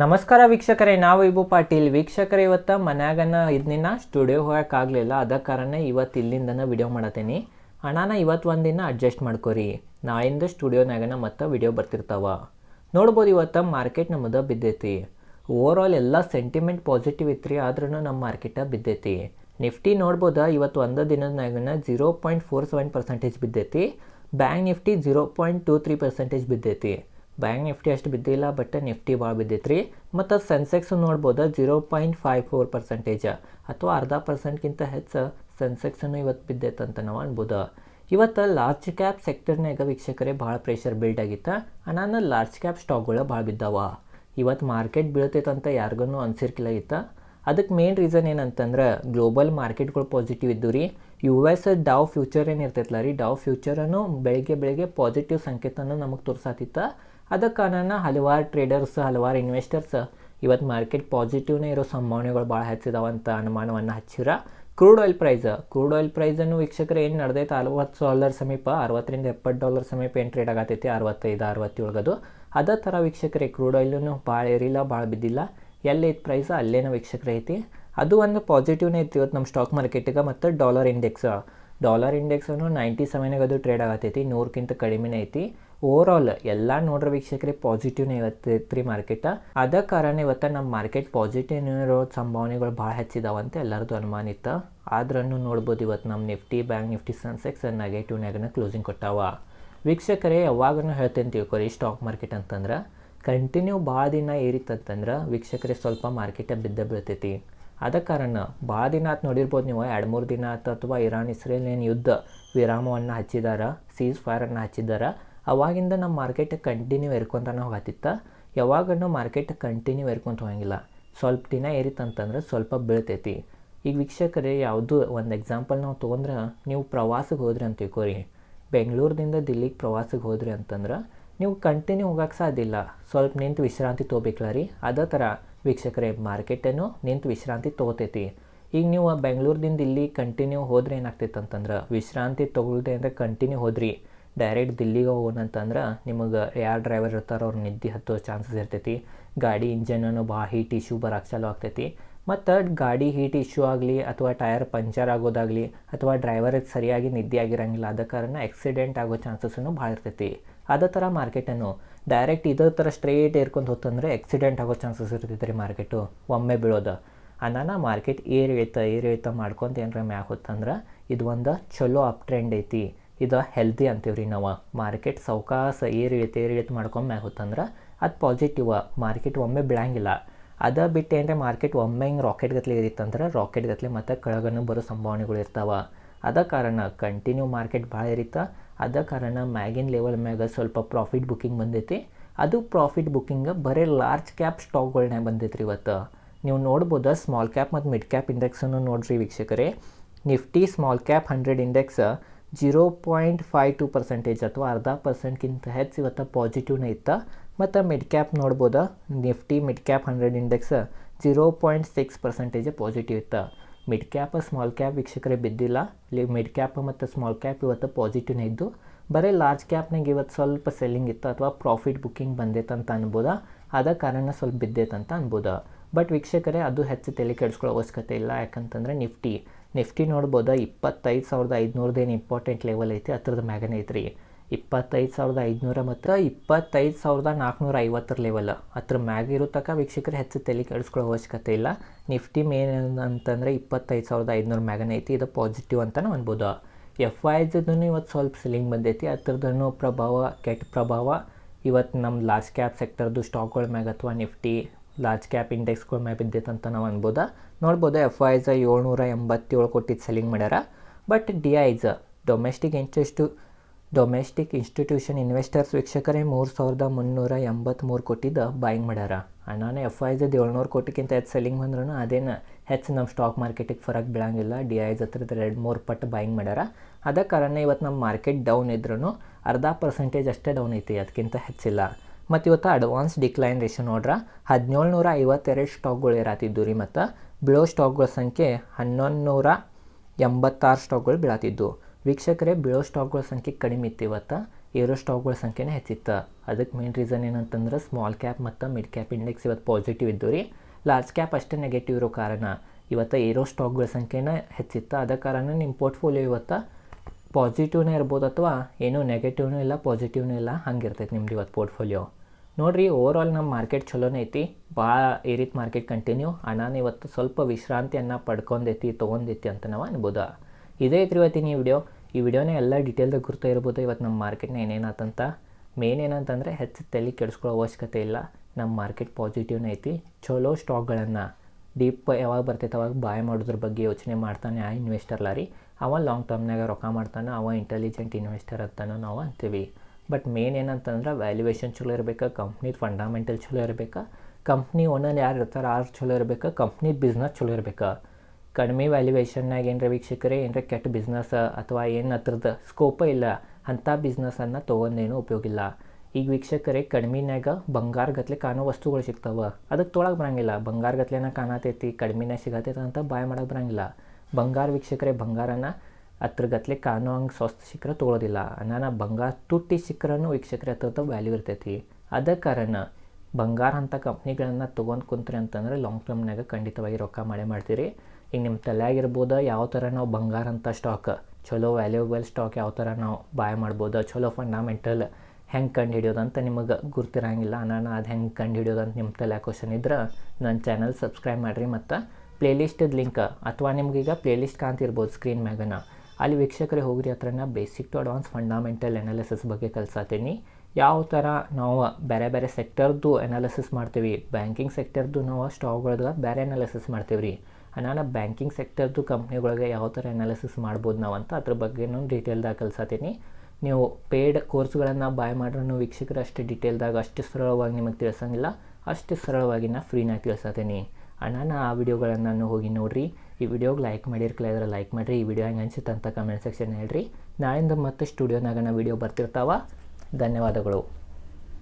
ನಮಸ್ಕಾರ ವೀಕ್ಷಕರೇ, ನಾವು ಇಬು ಪಾಟೀಲ್. ವೀಕ್ಷಕರೇ, ಇವತ್ತು ಮನ್ಯಾಗನ ಇದನ್ನ ಸ್ಟುಡಿಯೋ ಹೋಗೋಕ್ಕಾಗಲಿಲ್ಲ ಅದ ಕಾರಣ ಇವತ್ತು ಇಲ್ಲಿಂದನ ವಿಡಿಯೋ ಮಾಡತ್ತೇನೆ ಹಣನ ಇವತ್ತು ಒಂದಿನ ಅಡ್ಜಸ್ಟ್ ಮಾಡ್ಕೊರಿ. ನಾಳಿಂದ ಸ್ಟುಡಿಯೋನಾಗನ ಮತ್ತೆ ವಿಡಿಯೋ ಬರ್ತಿರ್ತಾವ. ನೋಡ್ಬೋದು ಇವತ್ತು ಮಾರ್ಕೆಟ್ ನಮ್ಮದ ಬಿದ್ದೈತಿ. ಓವರ್ ಆಲ್ ಎಲ್ಲ ಸೆಂಟಿಮೆಂಟ್ ಪಾಸಿಟಿವ್ ಇತ್ತು ರೀ ಆದ್ರೂ ನಮ್ಮ ಮಾರ್ಕೆಟ ಬಿದ್ದೈತಿ. ನಿಫ್ಟಿ ನೋಡ್ಬೋದ, ಇವತ್ತು ಒಂದು ದಿನದಾಗನ zero point four seven percentage ಬಿದ್ದೈತಿ. Bank Nifty zero point two three percentage ಬಿದ್ದೈತಿ. Bank Nifty ಅಷ್ಟು ಬಿದ್ದಿಲ್ಲ ಬಟ್ ನಿಫ್ಟಿ ಭಾಳ ಬಿದ್ದೈತ್ರಿ. ಮತ್ತು ಸೆನ್ಸೆಕ್ಸ್ ನೋಡ್ಬೋದು zero point five four percentage ಅಥವಾ ಅರ್ಧ ಪರ್ಸೆಂಟ್ಗಿಂತ ಹೆಚ್ಚು ಸೆನ್ಸೆಕ್ಸನ್ನು ಇವತ್ತು ಬಿದ್ದೈತೆ ಅಂತ ನಾವು ಅನ್ಬೋದು. ಇವತ್ತು ಲಾರ್ಜ್ ಕ್ಯಾಪ್ ಸೆಕ್ಟರ್ನಾಗ ವೀಕ್ಷಕರೇ ಭಾಳ ಪ್ರೆಷರ್ ಬಿಲ್ಡ್ ಆಗಿತ್ತು. ನಾನು ಲಾರ್ಜ್ ಕ್ಯಾಪ್ ಸ್ಟಾಕ್ಗಳು ಭಾಳ ಬಿದ್ದಾವ. ಇವತ್ತು ಮಾರ್ಕೆಟ್ ಬೀಳ್ತೈತೆ ಅಂತ ಯಾರಿಗೂ ಅನ್ಸಿರ್ಕಿಲ್ಲ ಇತ್ತು ಅದಕ್ಕೆ ಮೇನ್ ರೀಸನ್ ಏನಂತಂದ್ರೆ ಗ್ಲೋಬಲ್ ಮಾರ್ಕೆಟ್ಗಳು ಪಾಸಿಟಿವ್ ಇದ್ದು ರೀ. ಯು ಎಸ್ ಡಾವ್ ಫ್ಯೂಚರ್ ಏನು ಇರ್ತೈತಲ್ಲ ರೀ? ಡಾವ್ ಫ್ಯೂಚರನ್ನು ಬೆಳಗ್ಗೆ ಬೆಳಗ್ಗೆ ಪಾಸಿಟಿವ್ ಸಂಕೇತನ ನಮಗೆ ತೋರ್ಸಾತಿತ್ತ. ಅದಕ್ಕೆ ಕಾರಣ ಹಲವಾರು ಟ್ರೇಡರ್ಸ್ ಹಲವಾರು ಇನ್ವೆಸ್ಟರ್ಸ್ ಇವತ್ತು ಮಾರ್ಕೆಟ್ ಪಾಸಿಟಿವ್ನೇ ಇರೋ ಸಂಭಾವನೆಗಳು ಭಾಳ ಅಂತ ಅನುಮಾನವನ್ನು ಹಚ್ಚಿರ. Crude oil price crude oil ಪ್ರೈಸನ್ನು ವೀಕ್ಷಕರು, ಏನು ನಡೆದೈತೆ? ಅರವತ್ತು ಡಾಲರ್ ಸಮೀಪ, ಅರವತ್ತರಿಂದ ಎಪ್ಪತ್ತು ಡಾಲರ್ ಸಮೀಪ ಏನು ಟ್ರೇಡ್ ಆಗತೈತಿ? ಅರವತ್ತೈದು, ಅರವತ್ತೇಳ್ಗದು. ಅದೇ ಥರ ವೀಕ್ಷಕರೇ ಕ್ರೂಡ್ ಆಯಿಲನ್ನು ಭಾಳ ಏರಿಲ್ಲ ಭಾಳ ಬಿದ್ದಿಲ್ಲ. ಎಲ್ಲೈತೆ ಪ್ರೈಸ್ ಅಲ್ಲೇನೋ ವೀಕ್ಷಕರ ಐತಿ. ಅದು ಒಂದು ಪಾಸಿಟಿವ್ನೇ ಐತಿ ಇವತ್ತು ನಮ್ಮ ಸ್ಟಾಕ್ ಮಾರ್ಕೆಟಿಗೆ ಮತ್ತು ಡಾಲರ್ ಇಂಡೆಕ್ಸ್ ಡಾಲರ್ ಇಂಡೆಕ್ಸನ್ನು ನೈಂಟಿ ಸೆವೆನಿಗೆ ಅದು ಟ್ರೇಡ್ ಆಗತೈತಿ, ನೂರಕ್ಕಿಂತ ಕಡಿಮೆನೇ ಐತಿ. ಓವರ್ ಆಲ್ ಎಲ್ಲ ನೋಡ್ರಿ ವೀಕ್ಷಕರೇ ಪಾಸಿಟಿವ್ನೇ ಇವತ್ತು ತ್ರೀ ಮಾರ್ಕೆಟ ಅದ ಕಾರಣ ಇವತ್ತು ನಮ್ಮ ಮಾರ್ಕೆಟ್ ಪಾಸಿಟಿವ್ ಇರೋ ಸಂಭಾವನೆಗಳು ಭಾಳ ಹೆಚ್ಚಿದಾವಂತ ಎಲ್ಲರದು ಅನುಮಾನ ಇತ್ತು. ಆದ್ರೂ ನೋಡ್ಬೋದು ಇವತ್ತು ನಮ್ಮ ನಿಫ್ಟಿ ಬ್ಯಾಂಕ್ ನಿಫ್ಟಿ ಸೆನ್ಸೆಕ್ಸ್ ನೆಗೆಟಿವ್ನಾಗನ ಕ್ಲೋಸಿಂಗ್ ಕೊಟ್ಟಾವ. ವೀಕ್ಷಕರೇ ಯಾವಾಗೂ ಹೇಳ್ತೇನೆ ತಿಳ್ಕೊರಿ ಸ್ಟಾಕ್ ಮಾರ್ಕೆಟ್ ಅಂತಂದ್ರೆ ಕಂಟಿನ್ಯೂ ಭಾಳ ದಿನ ಏರಿತ್ತಂತಂದ್ರೆ ವೀಕ್ಷಕರೇ ಸ್ವಲ್ಪ ಮಾರ್ಕೆಟ ಬಿದ್ದ ಬೀಳ್ತೈತಿ. ಅದ ಕಾರಣ ಭಾಳ ದಿನ ಆತು ನೋಡಿರ್ಬೋದು ನೀವು, ಎರಡು ಮೂರು ದಿನ ಆತು ಅಥವಾ ಇರಾನ್, ಇಸ್ರೇಲ್ ಏನು ಯುದ್ಧ ವಿರಾಮವನ್ನು ಹಚ್ಚಿದಾರ ಸೀಸ್ ಫೈರನ್ನು ಹಚ್ಚಿದಾರ ಅವಾಗಿಂದ ನಮ್ಮ ಮಾರ್ಕೆಟ್ ಕಂಟಿನ್ಯೂ ಎರ್ಕೊಂತಾನೆ ಹೋಗತ್ತಿತ್ತ ಯಾವಾಗನೂ ಮಾರ್ಕೆಟ್ ಕಂಟಿನ್ಯೂ ಏರ್ಕೊಂತ ಹೋಗಂಗಿಲ್ಲ ಸ್ವಲ್ಪ ದಿನ ಏರಿತಂತಂದ್ರೆ ಸ್ವಲ್ಪ ಬೀಳ್ತೈತಿ. ಈಗ ವೀಕ್ಷಕರೇ, ಯಾವುದು ಒಂದು ಎಕ್ಸಾಂಪಲ್ ನಾವು ತೊಗೊಂಡ್ರೆ, ನೀವು ಪ್ರವಾಸಕ್ಕೆ ಹೋದ್ರಿ ಅಂತ ತಿಳ್ಕೊರಿ. ಬೆಂಗಳೂರಿಂದ ದಿಲ್ಲಿಗೆ ಪ್ರವಾಸಕ್ಕೆ ಹೋದ್ರಿ ಅಂತಂದ್ರೆ ನೀವು ಕಂಟಿನ್ಯೂ ಹೋಗಕ್ಕೆ ಸಾಧ್ಯ ಇಲ್ಲ. ಸ್ವಲ್ಪ ನಿಂತು ವಿಶ್ರಾಂತಿ ತೊಗೋಬೇಕಲ್ಲ ರೀ? ಅದೇ ಥರ ವೀಕ್ಷಕರೇ ಮಾರ್ಕೆಟನ್ನು ನಿಂತು ವಿಶ್ರಾಂತಿ ತೊಗೋತೈತಿ. ಈಗ ನೀವು ಬೆಂಗಳೂರಿಂದ ಇಲ್ಲಿ ಕಂಟಿನ್ಯೂ ಹೋದ್ರೆ ಏನಾಗ್ತೈತೆ ಅಂತಂದ್ರೆ ವಿಶ್ರಾಂತಿ ತೊಗೊಳ್ದೆ ಅಂದರೆ ಕಂಟಿನ್ಯೂ ಹೋದ್ರಿ. ಡೈರೆಕ್ಟ್ ದಿಲ್ಲಿಗೆ ಹೋಗೋಣ ಅಂತಂದ್ರೆ ನಿಮಗೆ ಯಾರು ಡ್ರೈವರ್ ಇರ್ತಾರೋ ಅವ್ರು ನಿದ್ದೆ ಹತ್ತೋ ಚಾನ್ಸಸ್ ಇರ್ತೈತಿ. ಗಾಡಿ ಇಂಜನನ್ನು ಭಾಳ ಹೀಟ್ ಇಶ್ಯೂ ಬರೋಕ್ಕೆ ಚಾಲು ಆಗ್ತೈತಿ. ಮತ್ತು ಗಾಡಿ ಹೀಟ್ ಇಶ್ಯೂ ಆಗಲಿ ಅಥವಾ ಟೈರ್ ಪಂಚರ್ ಆಗೋದಾಗಲಿ ಅಥವಾ ಡ್ರೈವರಿಗೆ ಸರಿಯಾಗಿ ನಿದ್ದೆ ಆಗಿರಂಗಿಲ್ಲ ಆದ ಕಾರಣ ಆಕ್ಸಿಡೆಂಟ್ ಆಗೋ ಚಾನ್ಸಸ್ಸನ್ನು ಭಾಳ ಇರ್ತೈತಿ. ಅದೇ ಥರ ಮಾರ್ಕೆಟನ್ನು ಡೈರೆಕ್ಟ್ ಇದೇ ಥರ ಸ್ಟ್ರೇಟ್ ಏರ್ಕೊಂಡು ಹೋತಂದ್ರೆ ಆಕ್ಸಿಡೆಂಟ್ ಆಗೋ ಚಾನ್ಸಸ್ ಇರ್ತೈತೆ ರೀ ಮಾರ್ಕೆಟು ಒಮ್ಮೆ ಬೀಳೋದು. ಅನಾನ ಮಾರ್ಕೆಟ್ ಏರ್ ಏರಿಳಿತ ಏರ್ ಇಳಿತ ಮಾಡ್ಕೊಂತ ಏನರ ಮ್ಯಾಗ ಹೊತ್ತಂದ್ರೆ ಇದು ಒಂದು ಚಲೋ ಅಪ್ ಟ್ರೆಂಡ್ ಐತಿ. ಇದು ಹೆಲ್ದಿ ಅಂತೀವಿ ರೀ ನಾವು. ಮಾರ್ಕೆಟ್ ಸೌಕಾಸ ಏರ್ ಏರಿಳಿತ ಏರ್ ಇಳಿತ ಮಾಡ್ಕೊಂಡು ಮ್ಯಾಗ ಹೊತ್ತಂದ್ರೆ ಅದು ಪಾಸಿಟಿವ್ ಮಾರ್ಕೆಟ್ ಒಮ್ಮೆ ಬೀಳಂಗಿಲ್ಲ. ಅದ ಬಿಟ್ಟು ಏನರ ಮಾರ್ಕೆಟ್ ಒಮ್ಮೆ ಹಿಂಗೆ ರಾಕೆಟ್ ಗತ್ಲೆ ಏರಿತ್ತಂದ್ರೆ ರಾಕೆಟ್ ಗತ್ಲೆ ಮತ್ತು ಕೆಳಗನ್ನು ಬರೋ ಸಂಭಾವನೆಗಳು ಇರ್ತಾವೆ. ಅದ ಕಾರಣ ಕಂಟಿನ್ಯೂ ಮಾರ್ಕೆಟ್ ಭಾಳ ಇರಿತ ಅದ ಕಾರಣ ಮ್ಯಾಗಿನ ಲೆವೆಲ್ ಮ್ಯಾಗ ಸ್ವಲ್ಪ ಪ್ರಾಫಿಟ್ ಬುಕ್ಕಿಂಗ್ ಬಂದೈತಿ. ಅದು ಪ್ರಾಫಿಟ್ ಬುಕ್ಕಿಂಗ್ ಬರೀ ಲಾರ್ಜ್ ಕ್ಯಾಪ್ ಸ್ಟಾಕ್ಗಳನ್ನೇ ಬಂದೈತೆ ರೀ ಇವತ್ತು. ನೀವು ನೋಡ್ಬೋದು ಸ್ಮಾಲ್ ಕ್ಯಾಪ್ ಮತ್ತು ಮಿಡ್ ಕ್ಯಾಪ್ ಇಂಡೆಕ್ಸನ್ನು ನೋಡ್ರಿ ವೀಕ್ಷಕರೇ. Nifty small cap hundred index zero point five two percentage ಅಥವಾ ಅರ್ಧ ಪರ್ಸೆಂಟ್ಗಿಂತ ಹೆಚ್ಚು ಇವತ್ತು ಪಾಸಿಟಿವ್ನೇ ಇತ್ತು. ಮತ್ತು ಮಿಡ್ ಕ್ಯಾಪ್ ನೋಡ್ಬೋದು? Nifty mid cap hundred index zero point six percentage positive ಇತ್ತು. ಮಿಡ್ ಕ್ಯಾಪ್ ಸ್ಮಾಲ್ ಕ್ಯಾಪ್ ವೀಕ್ಷಕರೇ ಬಿದ್ದಿಲ್ಲ. ಇಲ್ಲಿ ಮಿಡ್ ಕ್ಯಾಪ್ ಮತ್ತು ಸ್ಮಾಲ್ ಕ್ಯಾಪ್ ಇವತ್ತು ಪಾಸಿಟಿವ್ನೇ ಇದ್ದು. ಬರೀ ಲಾರ್ಜ್ ಕ್ಯಾಪ್ನಾಗ ಇವತ್ತು ಸ್ವಲ್ಪ ಸೆಲ್ಲಿಂಗ್ ಇತ್ತು ಅಥವಾ ಪ್ರಾಫಿಟ್ ಬುಕ್ಕಿಂಗ್ ಬಂದೈತೆ ಅಂತ ಅನ್ಬೋದ? ಅದ ಕಾರಣ ಸ್ವಲ್ಪ ಬಿದ್ದೈತೆ ಅಂತ ಅನ್ಬೋದ. ಬಟ್ ವೀಕ್ಷಕರೇ, ಅದು ಹೆಚ್ಚು ತಲೆ ಕೆಡಿಸ್ಕೊಳ್ಳೋ ಅವಶ್ಯಕತೆ ಇಲ್ಲ. ಯಾಕಂತಂದರೆ ನಿಫ್ಟಿ ನಿಫ್ಟಿ ನೋಡ್ಬೋದು, ಇಪ್ಪತ್ತೈದು ಸಾವಿರದ ಐದುನೂರದೇನು ಇಂಪಾರ್ಟೆಂಟ್ ಲೆವೆಲ್ ಐತಿ, ಹತ್ರದ ಮ್ಯಾಗನೇ ಐತ್ರಿ. ಇಪ್ಪತ್ತೈದು ಸಾವಿರದ ಐದುನೂರ ಮತ್ತು ಇಪ್ಪತ್ತೈದು ಸಾವಿರದ ನಾಲ್ಕುನೂರ ಐವತ್ತರ ಲೆವೆಲ್ ಹತ್ರ ಮ್ಯಾಗ ಇರೋ ತನಕ ವೀಕ್ಷಕರು ಹೆಚ್ಚು ತಲೆ ಕೆಡಿಸ್ಕೊಳ್ಳೋ ಅವಶ್ಯಕತೆ ಇಲ್ಲ. ನಿಫ್ಟಿ ಮೇನ್ ಅಂತಂದರೆ ಇಪ್ಪತ್ತೈದು ಸಾವಿರದ ಐದುನೂರ ಮ್ಯಾಗನೇ ಐತಿ, ಇದು ಪಾಸಿಟಿವ್ ಅಂತಲೂ ಅನ್ಬೋದು. ಎಫ್ ಐಜದೂ ಇವತ್ತು ಸ್ವಲ್ಪ ಸೆಲ್ಲಿಂಗ್ ಬಂದೈತಿ ಅದ್ರದ್ದು ಪ್ರಭಾವ, ಕೆಟ್ಟ ಪ್ರಭಾವ. ಇವತ್ತು ನಮ್ಮ ಲಾಸ್ಟ್ ಕ್ಯಾಪ್ ಸೆಕ್ಟರ್ದು ಸ್ಟಾಕ್ಗಳ ಮ್ಯಾಗ ಅಥವಾ ನಿಫ್ಟಿ. ಲಾರ್ಜ್ ಕ್ಯಾಪ್ ಇಂಡೆಕ್ಸ್ಗಳ ಮ್ಯಾಗ ಬಿದ್ದೈತೆ ಅಂತ ನಾವು ಅನ್ಬೋದ? ನೋಡ್ಬೋದು ಎಫ್ ಐಜ ಏಳ್ನೂರ ಎಂಬತ್ತೇಳು ಕೊಟ್ಟಿದ್ದು ಸೆಲ್ಲಿಂಗ್ ಮಾಡ್ಯಾರ. But D ಐಜ domestic interest domestic institution investors ವೀಕ್ಷಕರೇ ಮೂರು ಸಾವಿರದ ಮುನ್ನೂರ ಎಂಬತ್ತ್ಮೂರು ಕೊಟ್ಟಿದ್ದು ಬಾಯಿಂಗ್ ಮಾಡ್ಯಾರ. ನಾನು ಎಫ್ ಐಜದ್ ಏಳ್ನೂರು ಕೋಟಿಗಿಂತ ಹೆಚ್ಚು ಸೆಲ್ಲಿಂಗ್ ಬಂದ್ರೂ ಅದೇನು ಹೆಚ್ಚು ನಮ್ಮ ಸ್ಟಾಕ್ ಮಾರ್ಕೆಟಿಗೆ ಫರಕ್ ಬೀಳಂಗಿಲ್ಲ. ಡಿ ಐಸ್ ಹತ್ರದ ಎರಡು ಮೂರು ಪಟ್ಟು ಬಾಯಿಂಗ್ ಮಾಡ್ಯಾರ. ಅದ ಕಾರಣ ಇವತ್ತು ನಮ್ಮ ಮಾರ್ಕೆಟ್ ಡೌನ್ ಇದ್ರೂ ಅರ್ಧ ಪರ್ಸೆಂಟೇಜ್ ಅಷ್ಟೇ ಡೌನ್ ಐತಿ ಅದಕ್ಕಿಂತ ಹೆಚ್ಚಿಲ್ಲ. ಮತ್ತು ಇವತ್ತು ಅಡ್ವಾನ್ಸ್ ಡಿಕ್ಲೈನ್ ರೇಷನ್ ನೋಡ್ರ. ಹದಿನೇಳು ನೂರ ಐವತ್ತೆರಡು ಸ್ಟಾಕ್ಗಳು ಇರತ್ತಿದ್ದು ರೀ ಮತ್ತು. ಬೀಳೋ ಸ್ಟಾಕ್ಗಳ ಸಂಖ್ಯೆ ಹನ್ನೊಂದು ನೂರ ಎಂಬತ್ತಾರು ಸ್ಟಾಕ್ಗಳು ಬೀಳತ್ತಿದ್ದು ವೀಕ್ಷಕರೇ, ಬೀಳೋ ಸ್ಟಾಕ್ಗಳ ಸಂಖ್ಯೆ ಕಡಿಮೆ ಇತ್ತು ಇವತ್ತು ಏರೋ ಸ್ಟಾಕ್ಗಳ ಸಂಖ್ಯೆನೇ ಹೆಚ್ಚಿತ್ತು. ಅದಕ್ಕೆ ಮೇನ್ ರೀಸನ್ ಏನಂತಂದ್ರೆ ಸ್ಮಾಲ್ ಕ್ಯಾಪ್ ಮತ್ತು ಮಿಡ್ ಕ್ಯಾಪ್ ಇಂಡೆಕ್ಸ್ ಇವತ್ತು ಪಾಸಿಟಿವ್ ಇದ್ದು ರೀ. ಲಾರ್ಜ್ ಕ್ಯಾಪ್ ಅಷ್ಟೇ ನೆಗೆಟಿವ್ ಇರೋ ಕಾರಣ. ಇವತ್ತು ಏರೋ ಸ್ಟಾಕ್ಗಳ ಸಂಖ್ಯೆನೇ ಹೆಚ್ಚಿತ್ತು. ಅದ ಕಾರಣ ನಿಮ್ಮ ಪೋರ್ಟ್ಫೋಲಿಯೋ ಇವತ್ತು ಪಾಸಿಟಿವ್ನೇ ಇರ್ಬೋದು ಅಥವಾ ಏನೂ ನೆಗೆಟಿವ್ನೂ ಇಲ್ಲ, ಪಾಸಿಟಿವ್ನೂ ಇಲ್ಲ, ಹಂಗಿರ್ತೈತೆ ನಿಮ್ದು ಇವತ್ತು ಪೋರ್ಟ್ಫೋಲಿಯೋ. ನೋಡಿರಿ ಓವರಾಲ್ ನಮ್ಮ ಮಾರ್ಕೆಟ್ ಚಲೋನೇ ಐತಿ. ಭಾಳ ಈ ರೀತಿ ಮಾರ್ಕೆಟ್ ಕಂಟಿನ್ಯೂ ಹಣನ ಇವತ್ತು ಸ್ವಲ್ಪ ವಿಶ್ರಾಂತಿಯನ್ನು ಪಡ್ಕೊಂಡೈತಿ, ತೊಗೊಂಡೈತಿ ಅಂತ ನಾವು ಅನ್ಬೋದು. ಇದೇ ಐತ್ರಿ ಇವತ್ತಿನ ಈ ವಿಡಿಯೋ ಈ ವಿಡಿಯೋನೇ ಎಲ್ಲ ಡೀಟೇಲ್ದಾಗ ಗುರ್ತಾ ಇರ್ಬೋದು ಇವತ್ತು ನಮ್ಮ ಮಾರ್ಕೆಟ್ನ ಏನೇನಾತಂತ. ಮೇನ್ ಏನಂತಂದರೆ ಹೆಚ್ಚು ತಲೆ ಕೆಡಿಸ್ಕೊಳ್ಳೋ ಅವಶ್ಯಕತೆ ಇಲ್ಲ. ನಮ್ಮ ಮಾರ್ಕೆಟ್ ಪಾಸಿಟಿವ್ನೇ ಐತಿ. ಚಲೋ ಸ್ಟಾಕ್ಗಳನ್ನು ಡೀಪ್ ಯಾವಾಗ ಬರ್ತೈತೆ, ಅವಾಗ ಬಾಯ್ ಮಾಡೋದ್ರ ಬಗ್ಗೆ ಯೋಚನೆ ಮಾಡ್ತಾನೆ ಆ ಇನ್ವೆಸ್ಟರ್ಲ ರೀ. ಅವ ಲಾಂಗ್ ಟರ್ಮ್ನಾಗ ರೊಕ್ಕ ಮಾಡ್ತಾನೆ, ಅವ ಇಂಟೆಲಿಜೆಂಟ್ ಇನ್ವೆಸ್ಟರ್ ಅಂತಾನೆ ನಾವು ಅಂತೀವಿ. ಬಟ್ ಮೇನ್ ಏನಂತಂದ್ರೆ ವ್ಯಾಲ್ಯೂಯೇಷನ್ ಚಲೋ ಇರಬೇಕು ಕಂಪ್ನಿದು ಫಂಡಮೆಂಟಲ್ ಚಲೋ ಇರಬೇಕು ಕಂಪ್ನಿ ಓನರ್ ಯಾರು ಇರ್ತಾರೆ ಆರು ಚಲೋ ಇರಬೇಕು ಕಂಪ್ನಿ ಬಿಸ್ನೆಸ್ ಚಲೋ ಇರಬೇಕು. ಕಡಿಮೆ ವ್ಯಾಲ್ಯೂಯೇಷನ್ನಾಗ ಏನರ ವೀಕ್ಷಕರೇ, ಏನರ ಕೆಟ್ಟ ಬಿಸ್ನೆಸ್ ಅಥವಾ ಏನು ಹತ್ರದ ಸ್ಕೋಪ ಇಲ್ಲ, ಅಂಥ ಬಿಸ್ನೆಸ್ಸನ್ನು ತೊಗೊಂಡೇನು ಉಪಯೋಗ ಇಲ್ಲ. ಈಗ ವೀಕ್ಷಕರೇ ಕಡಿಮೆನಾಗ ಬಂಗಾರ ಗತ್ಲೆ ಕಾಣೋ ವಸ್ತುಗಳು ಸಿಗ್ತಾವೆ. ಅದಕ್ಕೆ ತೊಳಗೆ ಬರಂಗಿಲ್ಲ. ಬಂಗಾರ ಗತ್ಲೆನ ಕಾಣತೈತಿ ಕಡಿಮೆನಾಗ ಸಿಗತೈತೆ ಅಂತ ಬಾಯ್ ಮಾಡೋಕೆ ಬರಂಗಿಲ್ಲ. ಬಂಗಾರ ವೀಕ್ಷಕರೇ, ಬಂಗಾರನ ಅದ್ರ ಗತ್ಲೆ ಕಾಣೋ ಹಂಗೆ ಸ್ವಸ್ಥ ಸಿಕ್ಕರೆ ತೊಗೊಳೋದಿಲ್ಲ. ನಾನು ಬಂಗಾರ ತುಟ್ಟಿ ಸಿಕ್ಕರೂ ವೀಕ್ಷಕರೇ ಹತ್ರದ ವ್ಯಾಲ್ಯೂ ಇರ್ತೈತಿ. ಅದ ಕಾರಣ ಬಂಗಾರ ಅಂಥ ಕಂಪ್ನಿಗಳನ್ನು ತೊಗೊಂಡು ಕುಂತ್ರಿ ಅಂತಂದ್ರೆ ಲಾಂಗ್ ಟರ್ಮ್ನಾಗ ಖಂಡಿತವಾಗಿ ರೊಕ್ಕ ಮಾಡೇ ಮಾಡ್ತೀರಿ. ಈಗ ನಿಮ್ಮ ತಲೆಯಾಗಿರ್ಬೋದು, ಯಾವ ಥರ ನಾವು ಬಂಗಾರ ಅಂತ ಸ್ಟಾಕ್ ಚಲೋ ವ್ಯಾಲ್ಯೂಬಲ್ ಸ್ಟಾಕ್ ಯಾವ ಥರ ನಾವು ಬಾಯ್ ಮಾಡ್ಬೋದು, ಚಲೋ ಫಂಡಾಮೆಂಟಲ್ ಹೆಂಗೆ ಕಂಡು ಹಿಡಿಯೋದು ಅಂತ ನಿಮಗೆ ಗುರ್ತಿರಂಗಿಲ್ಲ. ನಾನು ಅದು ಹೆಂಗೆ ಕಂಡು ಹಿಡಿಯೋದು ಅಂತ ನಿಮ್ಮ ತಲೆ ಕ್ವಶನ್ ಇದ್ರೆ ನನ್ನ ಚಾನಲ್ ಸಬ್ಸ್ಕ್ರೈಬ್ ಮಾಡಿರಿ ಮತ್ತು ಪ್ಲೇಲಿಸ್ಟದ ಲಿಂಕ್ ಅಥವಾ ನಿಮ್ಗೀಗ ಪ್ಲೇಲಿಸ್ಟ್ ಕಾಣ್ತಿರ್ಬೋದು ಸ್ಕ್ರೀನ್ ಮ್ಯಾಗನ. ಅಲ್ಲಿ ವೀಕ್ಷಕರೇ ಹೋಗ್ರಿ ಹತ್ರನ basic to advance fundamental analysis ಬಗ್ಗೆ ಕಲ್ಸಾತೀನಿ. ಯಾವ ಥರ ನಾವು ಬೇರೆ ಬೇರೆ ಸೆಕ್ಟರ್ದು ಅನಾಲಿಸಿಸ್ ಮಾಡ್ತೀವಿ? ಬ್ಯಾಂಕಿಂಗ್ ಸೆಕ್ಟರ್ದು ನಾವು ಸ್ಟಾಕ್ಗಳ್ದು ಬೇರೆ ಅನಾಲಿಸಿಸ್ ಮಾಡ್ತೀವಿ ರೀ ನಾನು ಬ್ಯಾಂಕಿಂಗ್ ಸೆಕ್ಟರ್ದು ಕಂಪ್ನಿಗಳಿಗೆ ಯಾವ ಥರ ಅನಾಲಿಸಿಸ್ ಮಾಡ್ಬೋದು ನಾವು ಅಂತ ಅದ್ರ ಬಗ್ಗೆನೂ ಡೀಟೇಲ್ದಾಗ ಕಲ್ಸಾತೀನಿ. ನೀವು ಪೇಯ್ಡ್ ಕೋರ್ಸ್ಗಳನ್ನು ಬಾಯ್ ಮಾಡ್ರೂ ವೀಕ್ಷಕರು ಅಷ್ಟು ಡೀಟೇಲ್ದಾಗ ಅಷ್ಟು ಸರಳವಾಗಿ ನಿಮಗೆ ತಿಳಿಸಂಗಿಲ್ಲ. ಅಷ್ಟು ಸರಳವಾಗಿ ನಾ ಫ್ರೀನಾಗಿ ತಿಳಿಸತ್ತೀನಿ ಅಣ್ಣ ಆ ವಿಡಿಯೋಗಳನ್ನು ಹೋಗಿ ನೋಡಿರಿ. ಈ ವಿಡಿಯೋಗೆ ಲೈಕ್ ಮಾಡಿರ್ಕಲ ಇದ್ರೆ ಲೈಕ್ ಮಾಡಿರಿ. ಈ ವಿಡಿಯೋ ಹೆಂಗೆ ಅನಿಸುತ್ತೆ ಅಂತ ಕಮೆಂಟ್ ಸೆಕ್ಷನ್ ಹೇಳ್ರಿ. ನಾಳಿಂದ ಮತ್ತೆ ಸ್ಟುಡಿಯೋನಾಗ ನಾ ವಿಡಿಯೋ ಬರ್ತಿರ್ತಾವ. ಧನ್ಯವಾದಗಳು.